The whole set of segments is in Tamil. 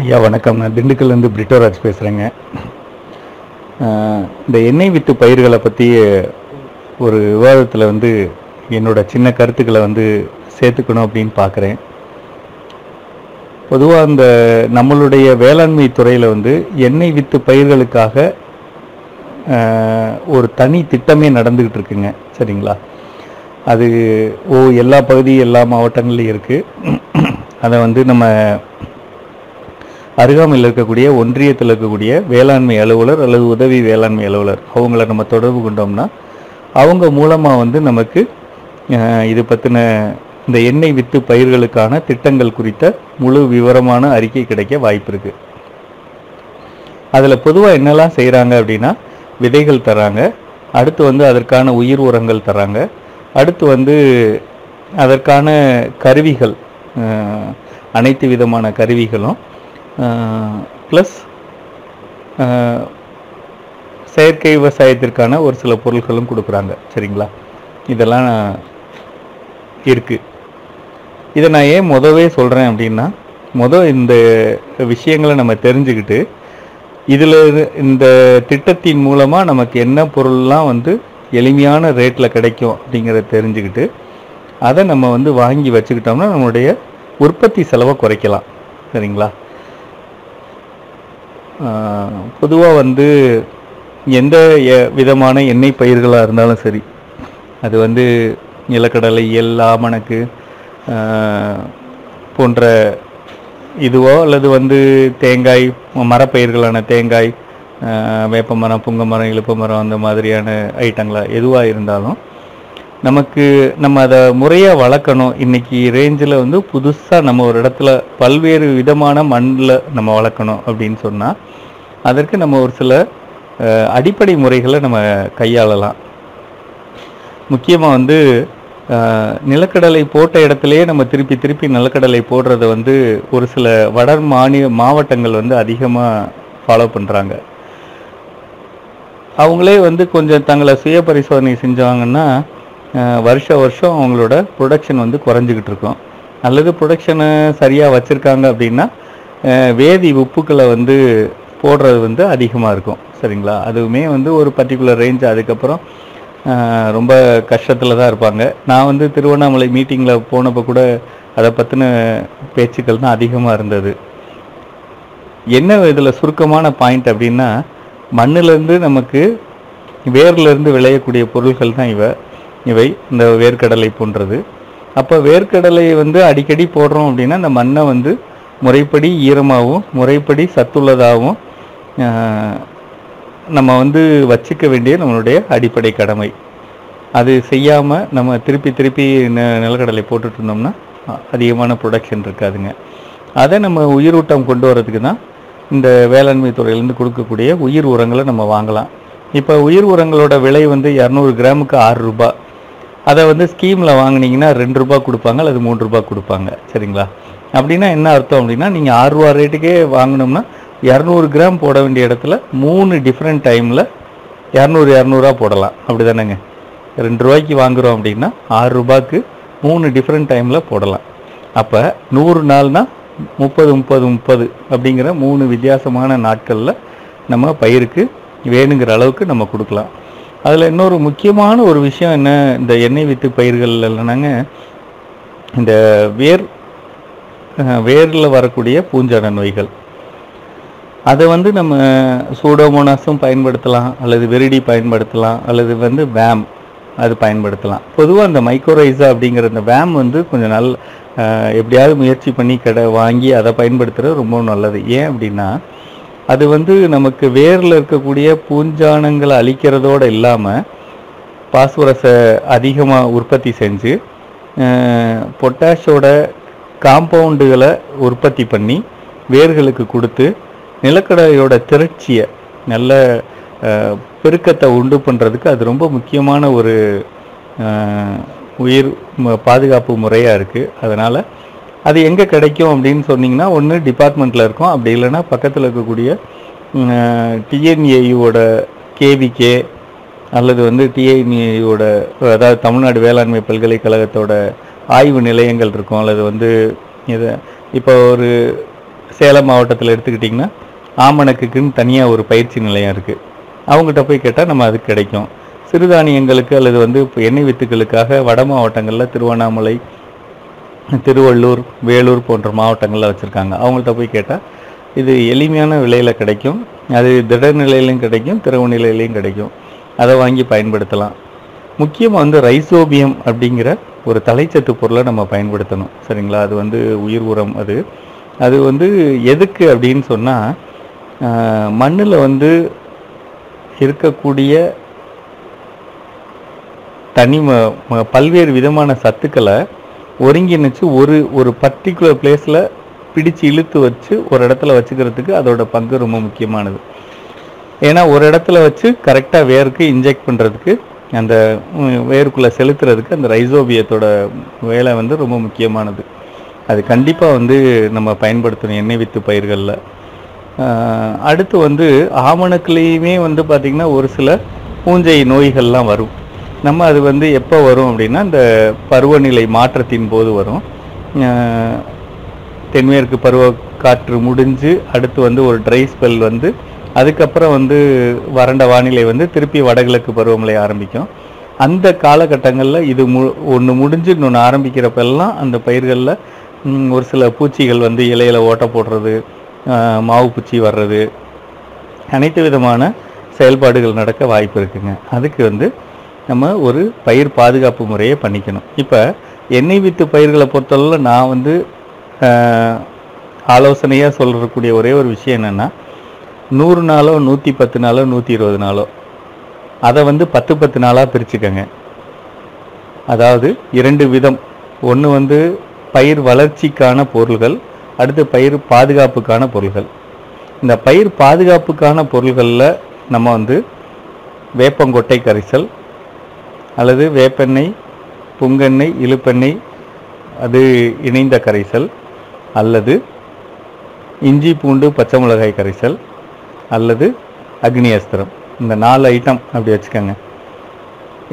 ஐயா வணக்கம். நான் திண்டுக்கல்லேருந்து பிரிட்டோராஜ் பேசுகிறேங்க இந்த எண்ணெய் வித்து பயிர்களை பற்றி ஒரு விவாதத்தில் வந்து என்னோட சின்ன கருத்துக்களை வந்து சேர்த்துக்கணும் அப்படின்னு பார்க்குறேன் பொதுவாக இந்த நம்மளுடைய வேளாண்மை துறையில் வந்து எண்ணெய் வித்து பயிர்களுக்காக ஒரு தனி திட்டமே நடந்துக்கிட்டு இருக்குங்க. சரிங்களா? அது ஓ எல்லா பகுதி எல்லா மாவட்டங்கள்லையும் இருக்குது அதை வந்து நம்ம அருகாமையில் இருக்கக்கூடிய ஒன்றியத்தில் இருக்கக்கூடிய வேளாண்மை அலுவலர் அல்லது உதவி வேளாண்மை அலுவலர் அவங்கள நம்ம தொடர்பு கொண்டோம்னா அவங்க மூலமாக வந்து நமக்கு இது பற்றின இந்த எண்ணெய் வித்து பயிர்களுக்கான திட்டங்கள் குறித்த முழு விவரமான அறிக்கை கிடைக்க வாய்ப்பு இருக்கு. அதில் பொதுவாக என்னெல்லாம் செய்கிறாங்க அப்படின்னா விதைகள் தராங்க அடுத்து வந்து அதற்கான உயிர் உரங்கள் தராங்க அடுத்து வந்து அதற்கான கருவிகள் அனைத்து விதமான கருவிகளும் ப்ளஸ் செயற்கை விவசாயத்திற்கான ஒரு சில பொருட்களும் கொடுக்குறாங்க. சரிங்களா? இதெல்லாம் இருக்குது இதை நான் ஏன் முதவே சொல்கிறேன் அப்படின்னா முத இந்த விஷயங்களை நம்ம தெரிஞ்சுக்கிட்டு இதில் இந்த திட்டத்தின் மூலமாக நமக்கு என்ன பொருள்லாம் வந்து எளிமையான ரேட்டில் கிடைக்கும் அப்படிங்கிறத தெரிஞ்சுக்கிட்டு அதை நம்ம வந்து வாங்கி வச்சுக்கிட்டோம்னா நம்மளுடைய உற்பத்தி செலவை குறைக்கலாம். சரிங்களா? பொதுவாக வந்து எந்த எ- விதமான எண்ணெய் பயிர்களாக இருந்தாலும் சரி அது வந்து நிலக்கடலை எல் ஆமணக்கு போன்ற இதுவோ அல்லது வந்து தேங்காய் மரப்பயிர்களான தேங்காய் வேப்பமரம் புங்கமரம் மரம் புங்க மரம் மரம் அந்த மாதிரியான ஐட்டங்களா எதுவாக இருந்தாலும் நமக்கு நம்ம அதை முறையாக வளர்க்கணும். இன்னைக்கு ரேஞ்சில் வந்து புதுசாக நம்ம ஒரு இடத்துல பல்வேறு விதமான மண்ணில் நம்ம வளர்க்கணும் அப்படின்னு சொன்னால் அதற்கு நம்ம ஒரு சில அடிப்படை முறைகளை நம்ம கையாளலாம். முக்கியமாக வந்து நிலக்கடலை போட்ட இடத்துலையே நம்ம திருப்பி திருப்பி நிலக்கடலை போடுறத வந்து ஒரு சில வட மாநில மாவட்டங்கள் வந்து அதிகமாக ஃபாலோ பண்ணுறாங்க அவங்களே வந்து கொஞ்சம் தங்களை சுய பரிசோதனை செஞ்சாங்கன்னா வருஷ வருஷம் அவங்களோட ப்ரொடக்ஷன் வந்து குறைஞ்சிக்கிட்டு இருக்கும். அல்லது ப்ரொடக்ஷனை சரியாக வச்சுருக்காங்க அப்படின்னா வேதி உப்புக்களை வந்து போடுறது வந்து அதிகமாக இருக்கும். சரிங்களா? அதுவுமே வந்து ஒரு பர்டிகுலர் ரேஞ்ச் அதுக்கப்புறம் ரொம்ப கஷ்டத்தில் தான் இருப்பாங்க. நான் வந்து திருவண்ணாமலை மீட்டிங்கில் போனப்போ கூட அதை பற்றின பேச்சுக்கள் தான் அதிகமாக இருந்தது. என்ன இதில் சுருக்கமான பாயிண்ட் அப்படின்னா மண்ணிலேருந்து நமக்கு வேர்லேருந்து விளையக்கூடிய பொருட்கள் தான் இவை. இவை இந்த வேர்க்கடலை போன்றது. அப்போ வேர்க்கடலை வந்து அடிக்கடி போடுறோம் அப்படின்னா இந்த மண்ணை வந்து முறைப்படி ஈரமாகவும் முறைப்படி சத்துள்ளதாகவும் நம்ம வந்து வச்சுக்க வேண்டிய நம்மளுடைய அடிப்படை கடமை. அது செய்யாமல் நம்ம திருப்பி திருப்பி ந நிலக்கடலை போட்டுட்டு இருந்தோம்னா அதிகமான ப்ரொடக்ஷன் இருக்காதுங்க. அதை நம்ம உயிரூட்டம் கொண்டு வரதுக்கு தான் இந்த வேளாண்மை துறையிலேருந்து கொடுக்கக்கூடிய உயிர் உரங்களை நம்ம வாங்கலாம். இப்போ உயிர் உரங்களோட விலை வந்து இரநூறு கிராமுக்கு ஆறு ரூபாய். அதை வந்து ஸ்கீமில் வாங்குனீங்கன்னா ரெண்டு ரூபாய் கொடுப்பாங்க அல்லது மூணு ரூபாய் கொடுப்பாங்க. சரிங்களா? அப்படின்னா என்ன அர்த்தம் அப்படின்னா நீங்கள் ஆறு ரூபா ரேட்டுக்கே வாங்கினோம்னா இரநூறு கிராம் போட வேண்டிய இடத்துல மூணு டிஃப்ரெண்ட் டைமில் இரநூறு இரநூறுவா போடலாம். அப்படி தானேங்க ரெண்டு ரூபாய்க்கு வாங்குகிறோம் அப்படின்னா ஆறு ரூபாய்க்கு மூணு டிஃப்ரெண்ட் டைமில் போடலாம். அப்போ நூறு நாள்னால் முப்பது முப்பது முப்பது அப்படிங்கிற மூணு வித்தியாசமான நாட்களில் நம்ம பயிருக்கு வேணுங்கிற அளவுக்கு நம்ம கொடுக்கலாம். அதில் இன்னொரு முக்கியமான ஒரு விஷயம் என்ன? இந்த எண்ணெய் வித்து பயிர்கள் இல்லைனாங்க இந்த வேர் வேரில் வரக்கூடிய பூஞ்சான நோய்கள். அதை வந்து நம்ம சூடோமோனாஸும் பயன்படுத்தலாம் அல்லது வெரிடி பயன்படுத்தலாம் அல்லது வந்து வேம் அது பயன்படுத்தலாம். பொதுவாக அந்த மைக்ரோரைஸா அப்படிங்கிற அந்த வேம் வந்து கொஞ்சம் நல்ல எப்படியாவது முயற்சி பண்ணி கடை வாங்கி அதை பயன்படுத்துகிறது ரொம்ப நல்லது. ஏன் அப்படின்னா அது வந்து நமக்கு வேரில் இருக்கக்கூடிய பூஞ்சானங்களை அழிக்கிறதோடு இல்லாமல் பாஸ்பரஸை அதிகமாக உற்பத்தி செஞ்சு பொட்டாஷோட காம்பவுண்டுகளை உற்பத்தி பண்ணி வேர்களுக்கு கொடுத்து நிலக்கடையோட திரட்சியை நல்ல பெருக்கத்தை உண்டு பண்ணுறதுக்கு அது ரொம்ப முக்கியமான ஒரு உயிர் பாதுகாப்பு முறையாக இருக்குது அதனால் அது எங்கே கிடைக்கும் அப்படின்னு சொன்னிங்கன்னா ஒன்று டிபார்ட்மெண்ட்டில் இருக்கும். அப்படி இல்லைன்னா பக்கத்தில் இருக்கக்கூடிய டிஎன்ஏயுவோட கேவிகே அல்லது வந்து டிஐனியோட அதாவது தமிழ்நாடு வேளாண்மை பல்கலைக்கழகத்தோட ஆய்வு நிலையங்கள் இருக்கும். அல்லது வந்து இது இப்போ ஒரு சேலம் மாவட்டத்தில் எடுத்துக்கிட்டிங்கன்னா ஆமணக்குக்குன்னு தனியாக ஒரு பயிற்சி நிலையம் இருக்குது அவங்ககிட்ட போய் கேட்டால் நம்ம அது கிடைக்கும். சிறுதானியங்களுக்கு அல்லது வந்து இப்போ எண்ணெய் வித்துக்களுக்காக வட மாவட்டங்களில் திருவண்ணாமலை திருவள்ளூர் வேலூர் போன்ற மாவட்டங்களில் வச்சுருக்காங்க. அவங்கள்ட்ட போய் கேட்டால் இது எளிமையான விலையில் கிடைக்கும். அது திட நிலையிலையும் கிடைக்கும் திரவ நிலையிலையும் கிடைக்கும். அதை வாங்கி பயன்படுத்தலாம். முக்கியமாக வந்து ரைசோபியம் அப்படிங்கிற ஒரு தலைச்சத்து பொருளை நம்ம பயன்படுத்தணும். சரிங்களா? அது வந்து உயிர் உரம் அது. அது வந்து எதுக்கு அப்படின்னு சொன்னால் மண்ணில் வந்து இருக்கக்கூடிய தனி ம- பல்வேறு விதமான சத்துக்களை ஒருங்கிணைச்சு ஒரு ஒரு பர்டிகுலர் பிளேஸில் பிடிச்சு இழுத்து வச்சு ஒரு இடத்துல வச்சுக்கிறதுக்கு அதோட பங்கு ரொம்ப முக்கியமானது. ஏன்னா ஒரு இடத்துல வச்சு கரெக்டாக வேருக்கு இன்ஜெக்ட் பண்ணுறதுக்கு அந்த வேருக்குள்ளே செலுத்துறதுக்கு அந்த ரைசோபியத்தோட வேலை வந்து ரொம்ப முக்கியமானது. அது கண்டிப்பாக வந்து நம்ம பயன்படுத்தணும் எண்ணெய் வித்து பயிர்களில். அடுத்து வந்து ஆமணக்குலேயுமே வந்து பார்த்திங்கன்னா ஒரு சில பூஞ்சை நோய்கள்லாம் வரும். நம்ம அது வந்து எப்போ வரும் அப்படின்னா இந்த பருவநிலை மாற்றத்தின் போது வரும். தென்மேற்கு பருவ காற்று முடிஞ்சு அடுத்து வந்து ஒரு ட்ரை ஸ்பெல் வந்து அதுக்கப்புறம் வந்து வறண்ட வானிலை வந்து திருப்பி வடகிழக்கு பருவமழை ஆரம்பிக்கும். அந்த காலகட்டங்களில் இது மு ஒன்று முடிஞ்சு இன்னொன்று ஆரம்பிக்கிறப்பெல்லாம் அந்த பயிர்களில் ஒரு சில பூச்சிகள் வந்து இலையில ஓட்ட போடுறது மாவு பூச்சி வர்றது அனைத்து விதமான செயல்பாடுகள் நடக்க வாய்ப்பு இருக்குங்க. அதுக்கு வந்து நம்ம ஒரு பயிர் பாதுகாப்பு முறையை பண்ணிக்கணும். இப்போ எண்ணெய் வித்து பயிர்களை பொறுத்தளவில் நான் வந்து ஆலோசனையாக சொல்லக்கூடிய ஒரே ஒரு விஷயம் என்னென்னா நூறு நாளோ நூற்றி பத்து நாளோ நூற்றி இருபது நாளோ அதை வந்து பத்து பத்து நாளாக பிரிச்சுக்கங்க. அதாவது இரண்டு விதம். ஒன்று வந்து பயிர் வளர்ச்சிக்கான பொருள்கள் அடுத்து பயிர் பாதுகாப்புக்கான பொருள்கள். இந்த பயிர் பாதுகாப்புக்கான பொருள்களில் நம்ம வந்து வேப்பங்கொட்டை கரைசல் அல்லது வேப்பெண்ணெய் புங்கெண்ணெய் இழுப்பெண்ணெய் அது இணைந்த கரைசல் அல்லது இஞ்சி பூண்டு பச்சை மிளகாய் கரைசல் அல்லது அக்னி அஸ்திரம். இந்த நாலு ஐட்டம் அப்படி வச்சுக்கோங்க.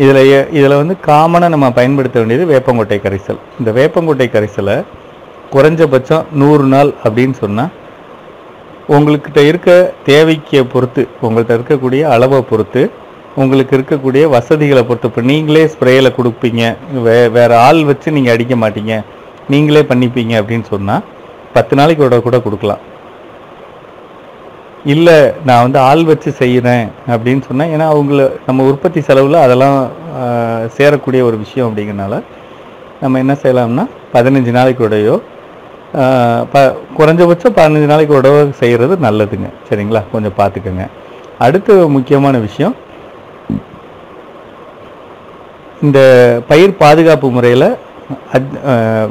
இதில் இதில் வந்து காமனாக நம்ம பயன்படுத்த வேண்டியது வேப்பங்கொட்டை கரைசல். இந்த வேப்பங்கொட்டை கரைசலை குறைஞ்சபட்சம் நூறு நாள் அப்படின்னு சொன்னால் உங்கள்கிட்ட இருக்க தேவைக்கு பொறுத்து உங்கள்கிட்ட இருக்கக்கூடிய அளவை பொறுத்து உங்களுக்கு இருக்கக்கூடிய வசதிகளை பொறுத்து இப்போ நீங்களே ஸ்ப்ரேயில் கொடுப்பீங்க. வே வேறு ஆள் வச்சு நீங்கள் அடிக்க மாட்டீங்க. நீங்களே பண்ணிப்பீங்க அப்படின்னு சொன்னால் பத்து நாளைக்கு ஒரு கூட கொடுக்கலாம். இல்லை நான் வந்து ஆள் வச்சு செய்கிறேன் அப்படின்னு சொன்னால் ஏன்னா அவங்கள நம்ம உற்பத்தி செலவில் அதெல்லாம் சேரக்கூடிய ஒரு விஷயம் அப்படிங்கிறனால நம்ம என்ன செய்யலாம்னா பதினஞ்சு நாளைக்கு உடையோ ப குறைஞ்சபட்சம் பதினஞ்சு நாளைக்கு உடவை செய்கிறது நல்லதுங்க. சரிங்களா? கொஞ்சம் பார்த்துக்கோங்க. அடுத்த முக்கியமான விஷயம் இந்த பயிர் பாதுகாப்பு முறையில் அத்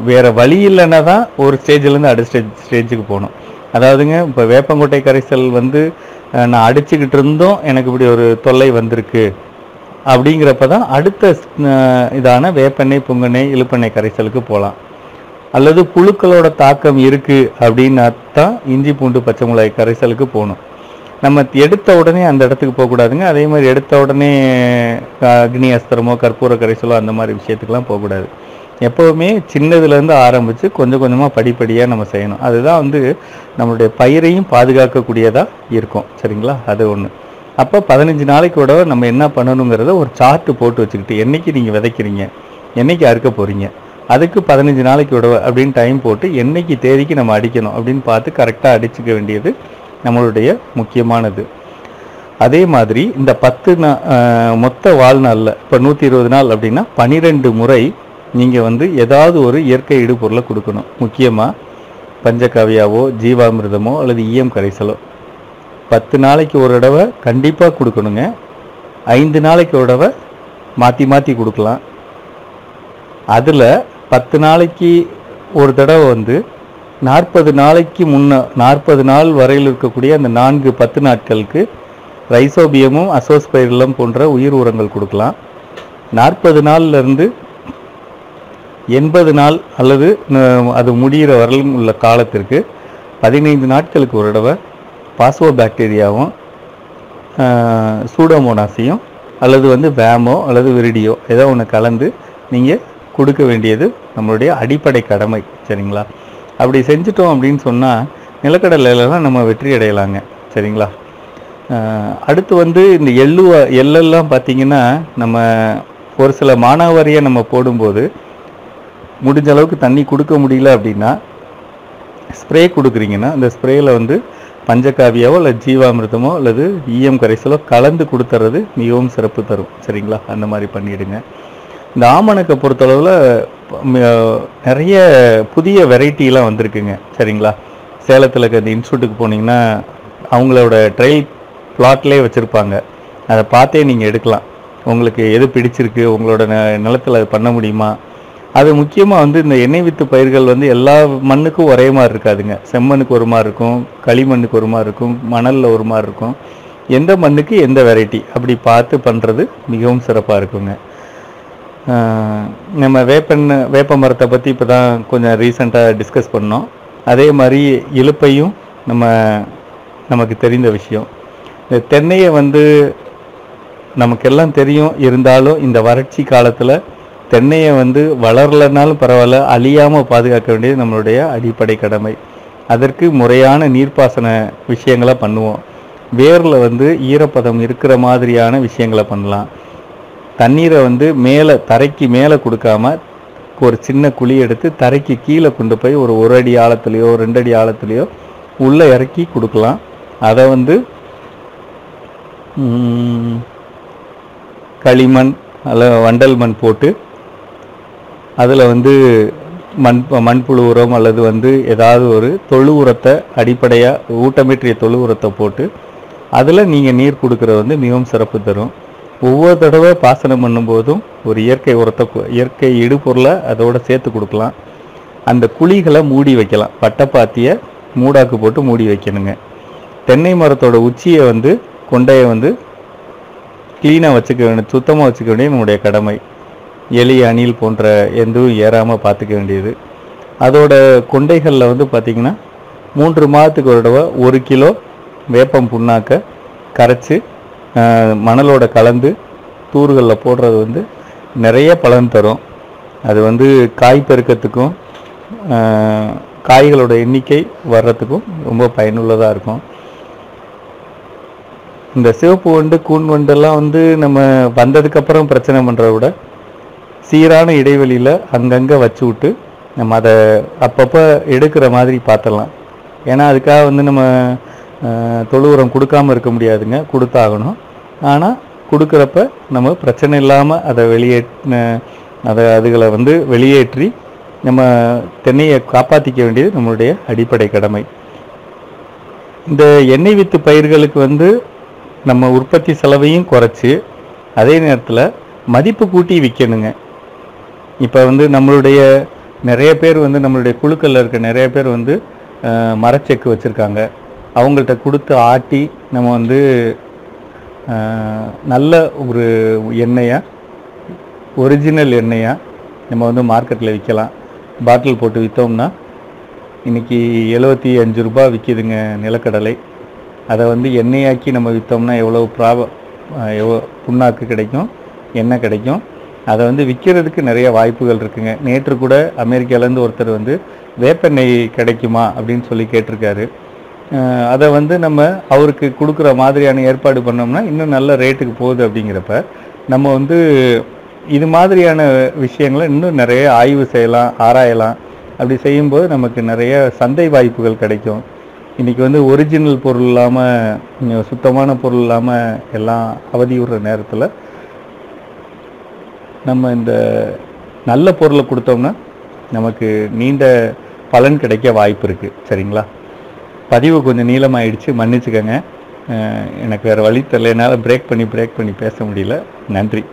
வேறு வழி இல்லைன்னா தான் ஒரு ஸ்டேஜ்லேருந்து அடுத்த ஸ்டேஜ் ஸ்டேஜுக்கு போகணும். அதாவதுங்க இப்போ வேப்பங்கொட்டை கரைசல் வந்து நான் அடிச்சுக்கிட்டு இருந்தோம் எனக்கு இப்படி ஒரு தொல்லை வந்திருக்கு. அப்படிங்கிறப்ப தான் அடுத்த இதான வேப்பெண்ணெய் புங்கெண்ணெய் இழுப்பெண்ணெய் கரைசலுக்கு போகலாம். அல்லது புழுக்களோட தாக்கம் இருக்குது அப்படின்னா தான் இஞ்சி பூண்டு பச்சை மிளகாய் கரைசலுக்கு போகணும். நம்ம எடுத்த உடனே அந்த இடத்துக்கு போகக்கூடாதுங்க. அதே மாதிரி எடுத்த உடனே அக்னி அஸ்திரமோ கற்பூர கரைசலோ அந்த மாதிரி விஷயத்துக்கெல்லாம் போகக்கூடாது. எப்போவுமே சின்னதுலேருந்து ஆரம்பித்து கொஞ்சம் கொஞ்சமாக படிப்படியாக நம்ம செய்யணும். அதுதான் வந்து நம்மளுடைய பயிரையும் பாதுகாக்கக்கூடியதாக இருக்கும். சரிங்களா? அது ஒன்று அப்போ பதினஞ்சு நாளைக்கு கூட நம்ம என்ன பண்ணணுங்கிறத ஒரு சார்ட்டு போட்டு வச்சுக்கிட்டு என்றைக்கு நீங்கள் விதைக்கிறீங்க என்னைக்கு அறுக்க போகிறீங்க அதுக்கு பதினஞ்சு நாளைக்கு விடவை அப்படின்னு டைம் போட்டு என்றைக்கு தேதிக்கு நம்ம அடிக்கணும் அப்படின்னு பார்த்து கரெக்டாக அடிச்சுக்க வேண்டியது நம்மளுடைய முக்கியமானது. அதே மாதிரி இந்த பத்து நா மொத்த வாழ்நாளில் இப்போ நூற்றி இருபது நாள் அப்படின்னா பனிரெண்டு முறை நீங்கள் வந்து ஏதாவது ஒரு இயற்கை இடுபொருளை கொடுக்கணும். முக்கியமாக பஞ்சகாவியாவோ ஜீவாமிர்தமோ அல்லது ஈயம் கரைசலோ. பத்து நாளைக்கு ஒரு தடவை கண்டிப்பாக கொடுக்கணுங்க. ஐந்து நாளைக்கு ஒரு தடவை மாற்றி மாற்றி கொடுக்கலாம். அதில் பத்து நாளைக்கு ஒரு தடவை வந்து நாற்பது நாளைக்கு முன்ன நாற்பது நாள் வரையில் இருக்கக்கூடிய அந்த நான்கு பத்து நாட்களுக்கு ரைசோபியமும் அசோஸ்பைரலம் போன்ற உயிர் உரங்கள் கொடுக்கலாம். நாற்பது நாள்லேருந்து எண்பது நாள் அல்லது அது முடிகிற வரலும் உள்ள காலத்திற்கு பதினைந்து நாட்களுக்கு ஒரு தடவை பாசுவோ பாக்டீரியாவும் சூடோமோனாஸையும் அல்லது வந்து வேமோ அல்லது விரிடியோ ஏதோ ஒன்று கலந்து நீங்கள் கொடுக்க வேண்டியது நம்மளுடைய அடிப்படை கடமை சரிங்களா? அப்படி செஞ்சிட்டோம் அப்படின்னு சொன்னால் நிலக்கடலையிலலாம் நம்ம வெற்றி அடையலாங்க. சரிங்களா? அடுத்து வந்து இந்த எள்ளு எள்ளெல்லாம் பார்த்தீங்கன்னா நம்ம ஒரு சில மானாவாரியை நம்ம போடும்போது முடிஞ்ச அளவுக்கு தண்ணி கொடுக்க முடியல அப்படின்னா ஸ்ப்ரே கொடுக்குறீங்கன்னா அந்த ஸ்ப்ரேயில் வந்து பஞ்சகாவியாவோ இல்லை ஜீவாமிர்தமோ அல்லது ஈயம் கரைசலோ கலந்து கொடுத்துறது மிகவும் சிறப்பு தரும். சரிங்களா? அந்த மாதிரி பண்ணிடுங்க. இந்த ஆமணக்கை பொறுத்தளவில் நிறைய புதிய வெரைட்டிலாம் வந்திருக்குங்க. சரிங்களா? சேலத்தில் இருக்க இந்த இன்ஸ்டியூட்டுக்கு போனீங்கன்னா அவங்களோட ட்ரையல் பிளாட்லேயே வச்சுருப்பாங்க. அதை பார்த்தே நீங்கள் எடுக்கலாம். உங்களுக்கு எது பிடிச்சிருக்கு உங்களோட ந- நிலத்துல அது பண்ண முடியுமா? அது முக்கியமாக வந்து இந்த எண்ணெய் வித்து பயிர்கள் வந்து எல்லா மண்ணுக்கும் ஒரே மாதிரி இருக்காதுங்க. செம்மண்ணுக்கு ஒரு மாதிரி இருக்கும் களிமண்ணுக்கு ஒரு மாதிரி இருக்கும் மணலில் ஒரு மாதிரி இருக்கும். எந்த மண்ணுக்கு எந்த வெரைட்டி? அப்படி பார்த்து பண்ணுறது மிகவும் சிறப்பாக இருக்குங்க. நம்ம வேப்பெண்ண வேப்ப மரத்தை பற்றி இப்போ தான் கொஞ்சம் ரீசெண்டாக டிஸ்கஸ் பண்ணோம். அதே மாதிரி இலுப்பையும் நம்ம நமக்கு தெரிந்த விஷயம். இந்த தென்னையை வந்து நமக்கெல்லாம் தெரியும். இருந்தாலும் இந்த வறட்சி காலத்தில் தென்னையை வந்து வளரலைனாலும் பரவாயில்ல அழியாமல் பாதுகாக்க வேண்டியது நம்மளுடைய அடிப்படை கடமை. அதற்கு முறையான நீர்ப்பாசன விஷயங்களை பண்ணுவோம். வேரில் வந்து ஈரப்பதம் இருக்கிற மாதிரியான விஷயங்களை பண்ணலாம். தண்ணீரை வந்து மேலே தரைக்கு மேலே கொடுக்காம ஒரு சின்ன குழி எடுத்து தரைக்கு கீழே கொண்டு போய் ஒரு ஒரு அடி ஆழத்துலையோ ரெண்டு அடி ஆழத்துலையோ உள்ளே இறக்கி கொடுக்கலாம். அதை வந்து களிமண் அல்ல வண்டல் மண் போட்டு அதில் வந்து மண் மண்புழு உரம் அல்லது வந்து ஏதாவது ஒரு தொழு உரத்தை அடிப்படையாக ஊட்டமேற்றிய தொழு உரத்தை போட்டு அதில் நீங்கள் நீர் கொடுக்குறது வந்து மிகவும் சிறப்பு தரும். ஒவ்வொரு தடவை பாசனம் பண்ணும்போதும் ஒரு இயற்கை உரத்தை இயற்கை இடுபொருளை அதோட சேர்த்து கொடுக்கலாம். அந்த குழிகளை மூடி வைக்கலாம். பட்டப்பாத்தியை மூடாக்கு போட்டு மூடி வைக்கணுங்க. தென்னை மரத்தோட உச்சியை வந்து கொண்டையை வந்து க்ளீனாக வச்சுக்க வேண்டிய சுத்தமாக வச்சுக்க வேண்டியது நம்முடைய கடமை. எலி அணில் போன்ற எதுவும் ஏறாமல் பார்த்துக்க வேண்டியது. அதோட கொண்டைகளில் வந்து பார்த்திங்கன்னா மூன்று மாதத்துக்கு ஒரு தடவை ஒரு கிலோ வேப்பம் புண்ணாக்க கரைச்சி மணலோட கலந்து தூர்களில் போடுறது வந்து நிறைய பலன் தரும். அது வந்து காய் பெருக்கத்துக்கும் காய்களோட எண்ணிக்கை வர்றதுக்கும் ரொம்ப பயனுள்ளதாக இருக்கும். இந்த சிவப்பு வண்டு கூன் வண்டெல்லாம் வந்து நம்ம வந்ததுக்கப்புறம் பிரச்சனை பண்ணுறத விட சீரான இடைவெளியில் அங்கங்கே வச்சு விட்டு நம்ம அதை அப்பப்போ எடுக்கிற மாதிரி பார்த்துடலாம். ஏன்னா அதுக்காக வந்து நம்ம தொழு உரம் கொடுக்காம இருக்க முடியாதுங்க. கொடுத்தாகணும். ஆனால் கொடுக்குறப்ப நம்ம பிரச்சனை இல்லாமல் அதை வெளியே அதை அதுகளை வந்து வெளியேற்றி நம்ம தென்னையை காப்பாற்றிக்க வேண்டியது நம்மளுடைய அடிப்படை கடமை. இந்த எண்ணெய் வித்து பயிர்களுக்கு வந்து நம்ம உற்பத்தி செலவையும் குறைச்சி அதே நேரத்தில் மதிப்பு கூட்டி விற்கணுங்க இப்போ வந்து நம்மளுடைய நிறைய பேர் வந்து நம்மளுடைய குழுக்களில் இருக்க நிறைய பேர் வந்து மரச்செக்கு வச்சுருக்காங்க. அவங்கள்ட்ட கொடுத்து ஆட்டி நம்ம வந்து நல்ல ஒரு எண்ணெயாக ஒரிஜினல் எண்ணெயாக நம்ம வந்து மார்க்கெட்டில் விற்கலாம். பாட்டில் போட்டு விற்றோம்னா இன்னைக்கு எழுபத்தி அஞ்சு ரூபாய் விற்கிதுங்க நிலக்கடலை. அதை வந்து எண்ணெயாக்கி நம்ம விற்றோம்னா எவ்வளோ ப்ராப எவ்வளோ புண்ணாக்கு கிடைக்கும் எண்ணெய் கிடைக்கும். அதை வந்து விற்கிறதுக்கு நிறைய வாய்ப்புகள் இருக்குங்க. நேற்று கூட அமெரிக்காலேருந்து ஒருத்தர் வந்து வேப்பெண்ணெய் கிடைக்குமா? அப்படின்னு சொல்லி கேட்டிருக்காரு. அதை வந்து நம்ம அவருக்கு கொடுக்குற மாதிரியான ஏற்பாடு பண்ணோம்னா இன்னும் நல்ல ரேட்டுக்கு போகுது அப்படிங்கிறப்ப நம்ம வந்து இது மாதிரியான விஷயங்களை இன்னும் நிறைய ஆய்வு செய்யலாம் ஆராயலாம். அப்படி செய்யும்போது நமக்கு நிறைய சந்தை வாய்ப்புகள் கிடைக்கும். இன்றைக்கி வந்து ஒரிஜினல் பொருள் இல்லாமல் சுத்தமான பொருள் இல்லாமல் எல்லாம் அவதியுற நேரத்தில் நம்ம இந்த நல்ல பொருளை கொடுத்தோம்னா நமக்கு நீண்ட பலன் கிடைக்க வாய்ப்பு இருக்குது சரிங்களா? பதிவு கொஞ்சம் நீளமாயிடுச்சு மன்னிச்சுக்கோங்க. எனக்கு வேறு வழி தெரியல என்னால் பிரேக் பண்ணி பிரேக் பண்ணி பேச முடியல. நன்றி.